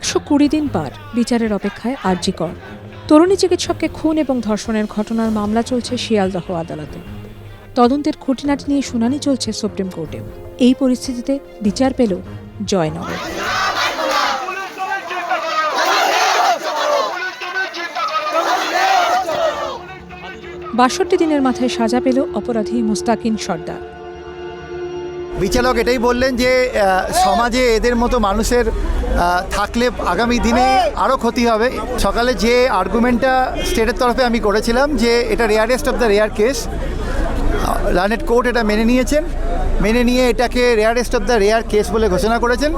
একশো কুড়ি দিন পার বিচারের অপেক্ষায় আরজি কর তরুণী চিকিৎসককে খুন এবং ধর্ষণের ঘটনার মামলা চলছে শিয়ালদহ আদালতে। তদন্তের খুঁটিনাটি নিয়ে শুনানি চলছে সুপ্রিম কোর্টেও এই পরিস্থিতিতে বিচার পেল জয়নগর। বাষট্টি দিনের মাথায় সাজা পেল অপরাধী মুস্তাকিন সর্দার। বিচারক এটাই বললেন যে সমাজে এদের মতো মানুষের থাকলে আগামী দিনে আরও ক্ষতি হবে। সকালে যে আর্গুমেন্টটা স্টেটের তরফে আমি করেছিলাম যে, এটা rarest of the rare case learned court এটা মেনে নিয়েছেন। মেনে নিয়ে এটাকে rarest of the rare case বলে ঘোষণা করেছেন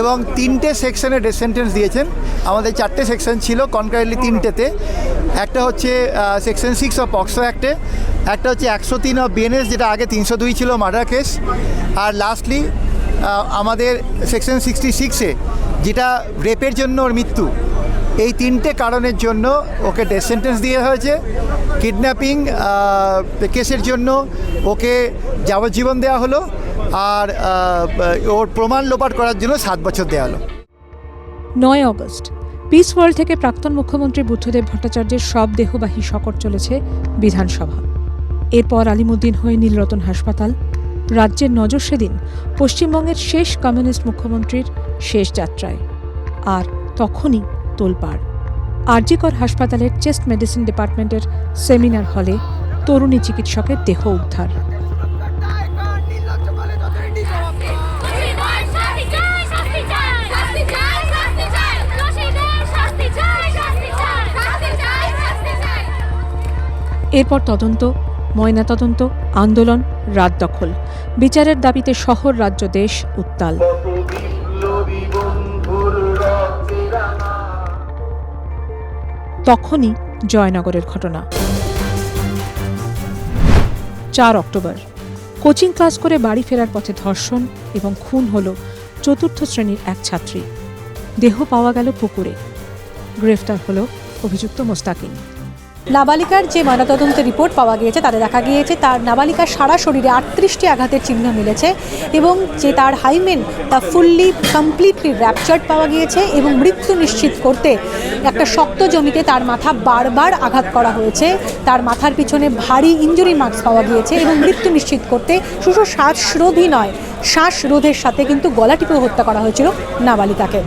এবং তিনটে সেকশনে ডেথ সেন্টেন্স দিয়েছেন। আমাদের চারটে সেকশন ছিল কনকারেন্টলি তিনটেতে। একটা হচ্ছে সেকশন সিক্স অফ পক্সো অ্যাক্টে একটা হচ্ছে একশো তিন অফ বিএনএস যেটা আগে তিনশো দুই ছিল মার্ডার কেস আর লাস্টলি আমাদের সেকশন সিক্সটি সিক্সে যেটা রেপের জন্য ওর মৃত্যু এই তিনটে কারণের জন্য ওকে ডেথ সেন্টেন্স দিয়ে হয়েছে কিডন্যাপিং কেসের জন্য ওকে যাবজ্জীবন দেওয়া হলো আর ওর প্রমাণ লোপাট করার জন্য সাত বছর দেওয়া হলো। নয় অগস্ট পিস ওয়ার্ল্ড থেকে প্রাক্তন মুখ্যমন্ত্রী বুদ্ধদেব ভট্টাচার্যের সব দেহবাহী শকট চলেছে বিধানসভা। এরপর আলিমুদ্দিন হয়ে নীলরতন হাসপাতাল, রাজ্যের নজর সেদিন পশ্চিমবঙ্গের শেষ কমিউনিস্ট মুখ্যমন্ত্রীর শেষ যাত্রায়। আর তখনই তোলপাড়। আরজিকর হাসপাতালের চেস্ট মেডিসিন ডিপার্টমেন্টের সেমিনার হলে তরুণী চিকিৎসকের দেহ উদ্ধার। এরপর তদন্ত, ময়নাতদন্ত, আন্দোলন, রাত দখল। বিচারের দাবিতে শহর, রাজ্য, দেশ উত্তাল। তখনই জয়নগরের ঘটনা। চার অক্টোবর, কোচিং ক্লাস করে বাড়ি ফেরার পথে ধর্ষণ এবং খুন হল চতুর্থ শ্রেণির এক ছাত্রী। দেহ পাওয়া গেল পুকুরে। গ্রেফতার হল অভিযুক্ত মোস্তাকিন নাবালিকার যে ময়নাতদন্তের রিপোর্ট পাওয়া গিয়েছে, তাতে দেখা গিয়েছে তার নাবালিকার সারা শরীরে আটত্রিশটি আঘাতের চিহ্ন মিলেছে এবং যে তার হাইমেন, তা ফুললি কমপ্লিটলি র্যাপচার্ড পাওয়া গিয়েছে এবং মৃত্যু নিশ্চিত করতে একটা শক্ত জমিতে তার মাথা বারবার আঘাত করা হয়েছে। তার মাথার পিছনে ভারী ইঞ্জুরি মার্কস পাওয়া গিয়েছে এবং মৃত্যু নিশ্চিত করতে শুধু শ্বাসরোধী নয়, শ্বাসরোধের সাথে কিন্তু গলা টিপে হত্যা করা হয়েছিল নাবালিকাকে।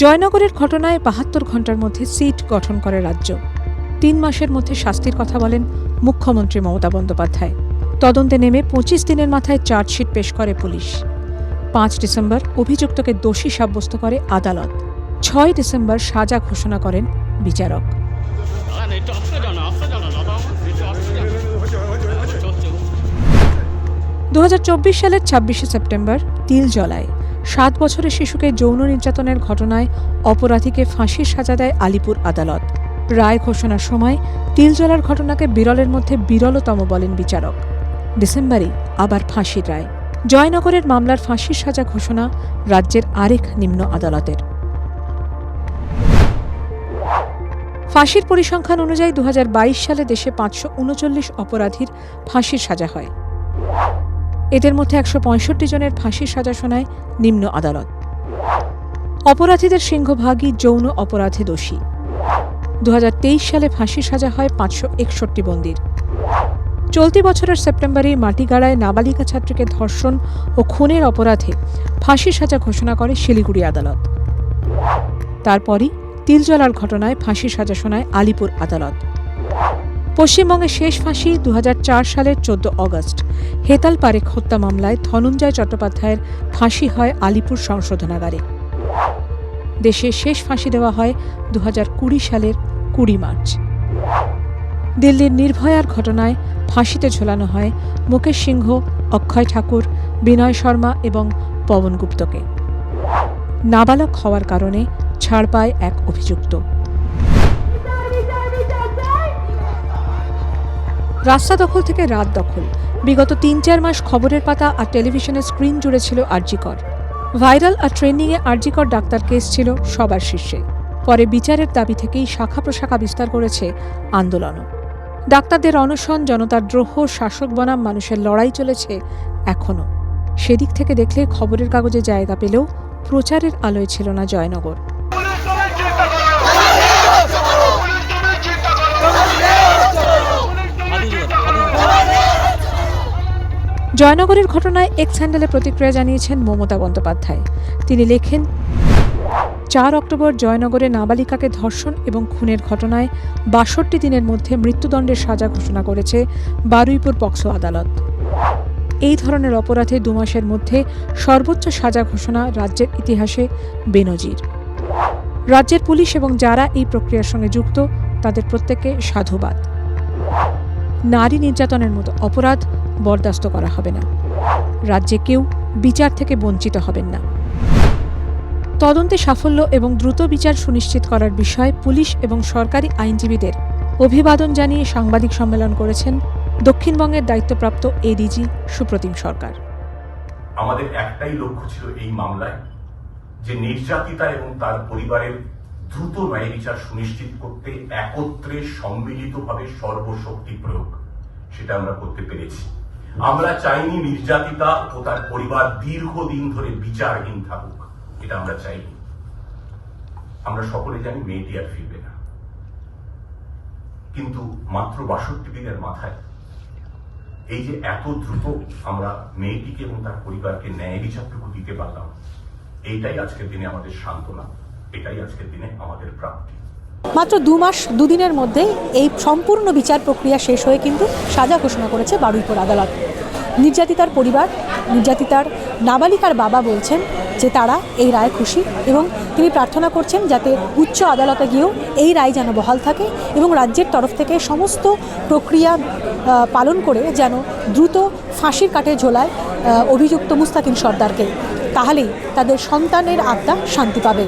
জয়নগরের ঘটনায় বাহাত্তর ঘণ্টার মধ্যে সিট গঠন করে রাজ্য। তিন মাসের মধ্যে শাস্তির কথা বলেন মুখ্যমন্ত্রী মমতা বন্দ্যোপাধ্যায়। তদন্তে নেমে পঁচিশ দিনের মাথায় চার্জশিট পেশ করে পুলিশ। পাঁচ ডিসেম্বর অভিযুক্তকে দোষী সাব্যস্ত করে আদালত। ছয় ডিসেম্বর সাজা ঘোষণা করেন বিচারক। দু সালের ছাব্বিশে সেপ্টেম্বর, তিল জলায় সাত বছরের শিশুকে যৌন নির্যাতনের ঘটনায় অপরাধীকে ফাঁসির সাজা দেয় আলিপুর আদালত। রায় ঘোষণার সময় তিল জলার ঘটনাকে বিরলের মধ্যে বিরলতম বলেন বিচারক। ডিসেম্বরে আবার ফাঁসির রায়। জয়নগরের মামলার ফাঁসির সাজা ঘোষণা রাজ্যের আরেক নিম্ন আদালতের। ফাঁসির পরিসংখ্যান অনুযায়ী দু হাজার বাইশ সালে দেশে পাঁচশো উনচল্লিশ অপরাধীর ফাঁসির সাজা হয়। এদের মধ্যে একশো পঁয়ষট্টি জনের ফাঁসির সাজা শোনায় নিম্ন আদালত। অপরাধীদের সিংহভাগই যৌন অপরাধে দোষী। দু হাজার তেইশ সালে ফাঁসি সাজা হয় পাঁচশো একষট্টি বন্দির। চলতি বছরের সেপ্টেম্বরে মাটিগাড়ায় নাবালিকা ছাত্রীকে ধর্ষণ ও খুনের অপরাধে ফাঁসির সাজা ঘোষণা করে শিলিগুড়ি আদালত। তারপরই তিলজলার ঘটনায় ফাঁসির সাজা শোনায় আলিপুর আদালত। পশ্চিমবঙ্গে শেষ ফাঁসি দু হাজার চার সালের চোদ্দ অগস্ট। হেতাল পারেখ হত্যা মামলায় ধনঞ্জয় চট্টোপাধ্যায়ের ফাঁসি হয় আলিপুর সংশোধনাগারে। দেশে শেষ ফাঁসি দেওয়া হয় দু হাজার কুড়ি সালের কুড়ি মার্চ। দিল্লির নির্ভয়ার ঘটনায় ফাঁসিতে ঝোলানো হয় মুকেশ সিংহ, অক্ষয় ঠাকুর, বিনয় শর্মা এবং পবন গুপ্তকে। নাবালক হওয়ার কারণে ছাড় পায় এক অভিযুক্ত। রাস্তা দখল থেকে রাত দখল। বিগত তিন চার মাস খবরের পাতা আর টেলিভিশনের স্ক্রিন জুড়ে ছিল আরজিকর। ভাইরাল আর ট্রেন্ডিংয়ে আরজিকর ডাক্তার কেস ছিল সবার শীর্ষে। পরে বিচারের দাবি থেকেই শাখা প্রশাখা বিস্তার করেছে আন্দোলনও। ডাক্তারদের অনশন, জনতার দ্রোহ, শাসক বনাম, মানুষের লড়াই চলেছে এখনও। সেদিক থেকে দেখলে খবরের কাগজে জায়গা পেলেও প্রচারের আলোয় ছিল না জয়নগর। জয়নগরের ঘটনায় এক্স হ্যান্ডেলে প্রতিক্রিয়া জানিয়েছেন মমতা বন্দ্যোপাধ্যায়। তিনি লেখেন, চার অক্টোবর জয়নগরে নাবালিকাকে ধর্ষণ এবং খুনের ঘটনায় বাষট্টি দিনের মধ্যে মৃত্যুদণ্ডের সাজা ঘোষণা করেছে বারুইপুর পক্সো আদালত। এই ধরনের অপরাধে দু মাসের মধ্যে সর্বোচ্চ সাজা ঘোষণা রাজ্যের ইতিহাসে বেনজির। রাজ্যের পুলিশ এবং যারা এই প্রক্রিয়ার সঙ্গে যুক্ত, তাদের প্রত্যেককে সাধুবাদ। নারী নির্যাতনের মতো অপরাধ বরদাস্ত করা হবে না। রাজ্যে কেউ বিচার থেকে বঞ্চিত হবেন না। তদন্তে সাফল্য এবং দ্রুত বিচার সুনিশ্চিত করার বিষয়ে পুলিশ এবং সরকারি আইনজীবীদের অভিবাদন জানিয়ে সাংবাদিক সম্মেলন করেছেন দক্ষিণবঙ্গের দায়িত্বপ্রাপ্ত এডিজি সুপ্রতিম সরকার। আমাদের একটাই লক্ষ্য ছিল এই মামলায় যে নির্যাতিতা এবং তার পরিবারের দ্রুত ন্যায় বিচার সুনিশ্চিত করতে একত্রে সম্মিলিতভাবে সর্বশক্তি প্রয়োগ, সেটা আমরা করতে পেরেছি। আমরা চাইনি নির্যাতিতা ও তার পরিবার দীর্ঘদিন ধরে বিচারহীন থাকুক, এটা আমরা চাইনি। আমরা সকলে জানি মেয়েটি আর ফিরবে না। কিন্তু মাত্র বাষট্টি দিনের মাথায় এই যে এত দ্রুত আমরা মেয়েটিকে এবং তার পরিবারকে ন্যায় বিচারটুকু দিতে পারলাম, এইটাই আজকের দিনে আমাদের সান্ত্বনা। এটাই আজকের দিনে আমাদের প্রাপ্তি। মাত্র দু মাস দুদিনের মধ্যে এই সম্পূর্ণ বিচার প্রক্রিয়া শেষ হয়ে কিন্তু সাজা ঘোষণা করেছে বারুইপুর আদালত। নির্যাতিতার পরিবার, নির্যাতিতার নাবালিকার বাবা বলছেন যে তারা এই রায় খুশি এবং তিনি প্রার্থনা করছেন যাতে উচ্চ আদালতে গিয়েও এই রায় যেন বহাল থাকে এবং রাজ্যের তরফ থেকে সমস্ত প্রক্রিয়া পালন করে যেন দ্রুত ফাঁসির কাঠে ঝোলায় অভিযুক্ত মুস্তাকিম সর্দারকে। তাহলেই তাদের সন্তানের আত্মা শান্তি পাবে।